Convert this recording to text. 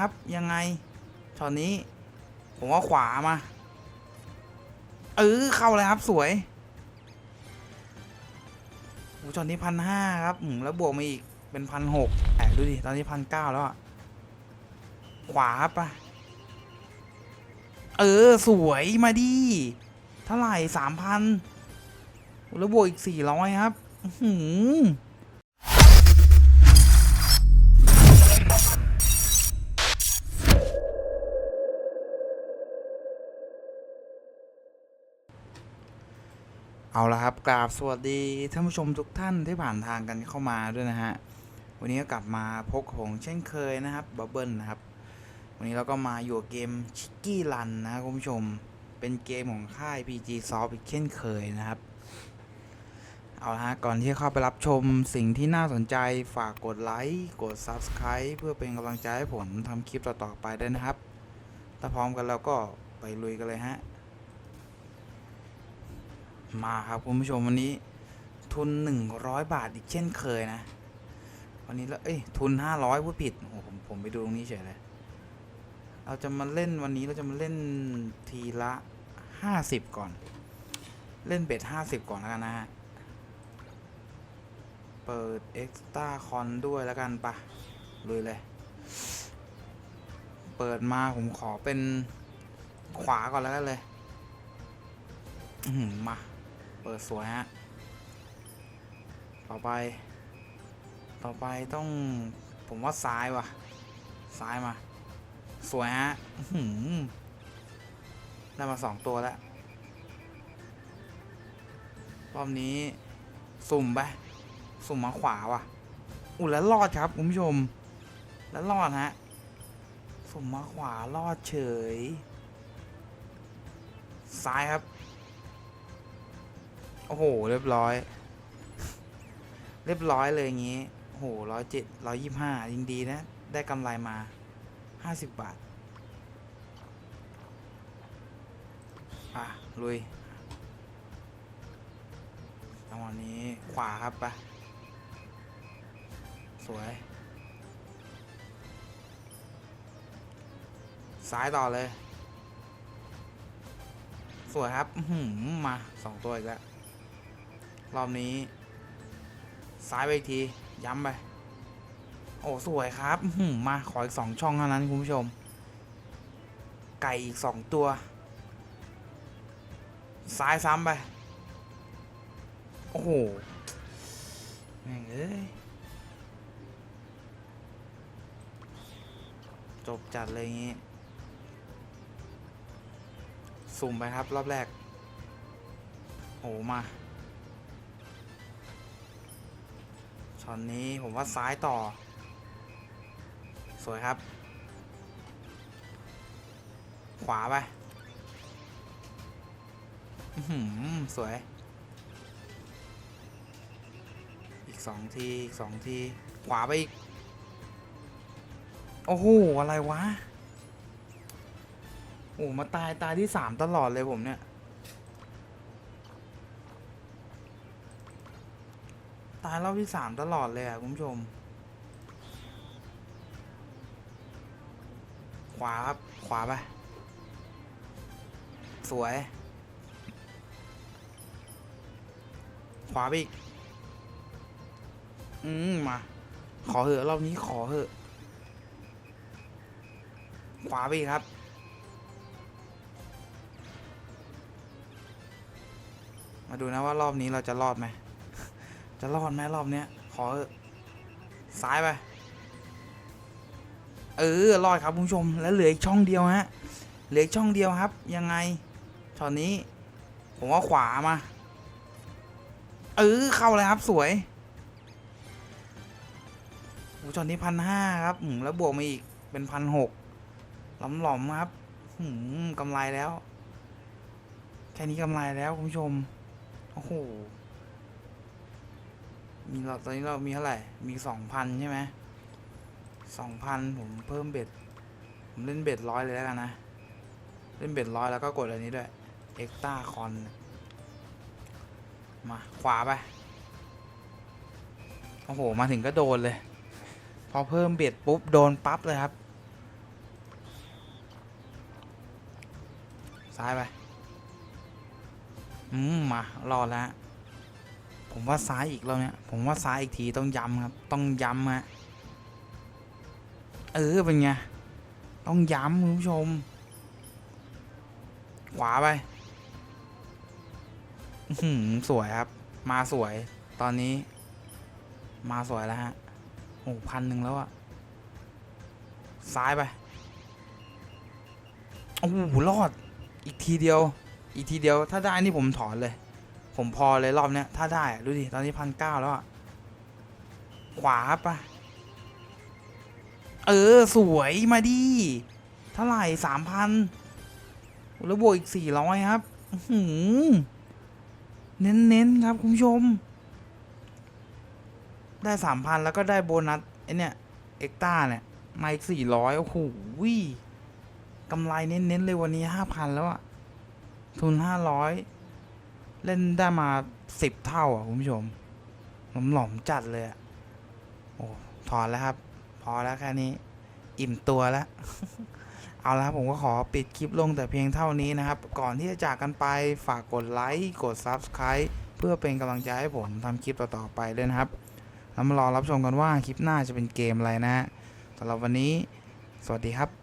ครับยังไงช็อตนี้ ผมว่าขวามาเออเข้าเลยครับสวยโอ้ช็อตนี้พันห้าครับอืมแล้วบวกมาอีกเป็นพันหกแอบดูดิตอนนี้พันเก้าแล้วอะขวาครับปะเออสวยมาดิเท่าไหร่สามพันแล้วบวกอีกสี่ร้อยครับ อื้อ เอาละครับกราบสวัสดีท่านผู้ชมทุกท่านที่ผ่านทางกันเข้ามาด้วยนะฮะ วันนี้ก็กลับมาพกของเช่นเคยนะครับบับเบิลนะครับ วันนี้เราก็มาอยู่เกมชิกกี้รันนะคุณผู้ชม เป็นเกมของค่าย PG Soft อีกเช่นเคยนะครับ เอาละฮะ ก่อนที่จะเข้าไปรับชมสิ่งที่น่าสนใจฝากกดไลค์ กด Subscribe เพื่อเป็นกำลังใจให้ผมทำคลิปต่อๆไปด้วยนะครับ ถ้าพร้อมกันแล้วก็ไปลุยกันเลยฮะ มาครับคุณผู้ชมวันนี้ทุน 100 บาทอีกเช่นเคยนะ วันนี้แล้วเอ้ยทุน 500พูดผิดโอ้โหผมผมไปดูตรงนี้เฉยเลย เราจะมาเล่นวันนี้เราจะมาเล่นทีละ 50 ก่อน เล่นเบ็ด50 ก่อนแล้วกันนะฮะ เปิดเอ็กซ์ต้าคอนด้วยแล้วกันปะลุยเลย เปิดมาผมขอเป็นขวาก่อนแล้วกันเลยมา เปิดสวยฮะ ต่อไป ต่อไปต้องผมว่าซ้ายว่ะ ซ้ายมา สวยฮะได้มาสองตัวแล้ว รอบนี้ สุ่มไป สุ่มมาขวาว่ะ อุ้ยแล้วรอดครับคุณผู้ชม แล้วรอดฮะ สุ่มมาขวารอดเฉย ซ้ายครับ อ้โห เรียบร้อย เรียบร้อยเลยอย่างงี้ โอ้โหร้อยเจ็ดร้อยยี่ห้ายิงดีนะ ได้กำไรมาห้าสิบบาท อะ ลุยจังหวะนี้ขวาครับไปะสวย ซ้ายต่อเลย สวยครับหือมาสองตัวอีกแล้ว รอบนี้ ซ้ายไปอีกที ย้ำไป โอ้ สวยครับมาขออีกสองช่องเท่านั้นคุณผู้ชม ไก่อีกสองตัว ซ้ายซ้ำไป โอ้โหแม่งเอ้ยจบจัดเลยอย่างงี้สุ่มไปครับ รอบแรก โอ้มา ช็อตนี้ผมว่าซ้ายต่อ สวยครับ ขวาไปอื้อหือสวย อีกสองที อีกสองที ขวาไปอีก โอ้โห อะไรวะ โอ้มาตายตายที่สามตลอดเลยผมเนี่ย ตายรอบที่สามตลอดเลยอะคุณผู้ชม ขวาครับ ขวาไป สวย ขวาไปอีก อืมมา ขอเหอะรอบนี้ขอเหอะ ขวาไปอีกครับมาดูนะว่ารอบนี้เราจะรอดไหม จะรอดไหมรอบเนี้ย ขอซ้ายไป เออ รอดครับคุณผู้ชม แล้วเหลืออีกช่องเดียวฮะ เหลือช่องเดียวครับ ยังไงช็อตนี้ ผมว่าขวามา เออ เข้าเลยครับสวยโอ้ช็อตนี้พันห้าครับอืมแล้วบวกมาอีกเป็นพันหกหลอมหลอมๆครับหืมกำไรแล้ว แค่นี้กำไรแล้วคุณผู้ชม โอ้โห มีเราตอนนี้เรามีเท่าไหร่ มีสองพันใช่ไหมสองพันผมเพิ่มเบ็ด ผมเล่นเบ็ดร้อยเลยแล้วกันนะ เล่นเบ็ดร้อยแล้วก็กดอันนี้ด้วย เอ็กตาคอน มา ขวาไป โอ้โห มาถึงก็โดนเลย พอเพิ่มเบ็ดปุ๊บ โดนปั๊บเลยครับ ซ้ายไป อืม มารอแล้ว ผมว่าซ้ายอีกแล้วเนี่ยผมว่าซ้ายอีกทีต้องย้ำครับ ต้องย้ำฮะเออเป็นไงต้องย้ำคุณผู้ชม ขวาไปหือสวยครับ มาสวย ตอนนี้ มาสวยแล้วฮะโอ้พันหนึ่งแล้วอะซ้ายไปโอ้โหรอด อีกทีเดียว อีกทีเดียวถ้าได้นี่ผมถอนเลย ผมพอเลยรอบเนี้ย ถ้าได้ดูดิ ตอนนี้พันเก้าแล้วอะขวาปะเออ สวยมาดิ เท่าไหร่สามพันแล้วบวกอีกสี่ร้อยครับอื้อหือเน้นๆครับ คุณผู้ชม ได้สามพันแล้วก็ได้โบนัสไอเนี่ยเอ็กต้าเนี่ยมาอีกสี่ร้อยโอ้โหกำไรเน้นๆเลยวันนี้ห้าพันแล้วอะทุนห้าร้อย เล่นได้มาสิบเท่าอะคุณผู้ชมหลอมหลอมจัดเลยอะโอ้ถอนแล้วครับ พอแล้วแค่นี้ อิ่มตัวแล้ว เอาละครับผมก็ขอปิดคลิปลงแต่เพียงเท่านี้นะครับ ก่อนที่จะจากกันไปฝากกดไลค์กด Subscribe เพื่อเป็นกำลังใจให้ผมทำคลิปต่อๆไปด้วยนะครับแล้วมารอรับชมกันว่าคลิปหน้าจะเป็นเกมอะไรนะสำหรับวันนี้ สวัสดีครับ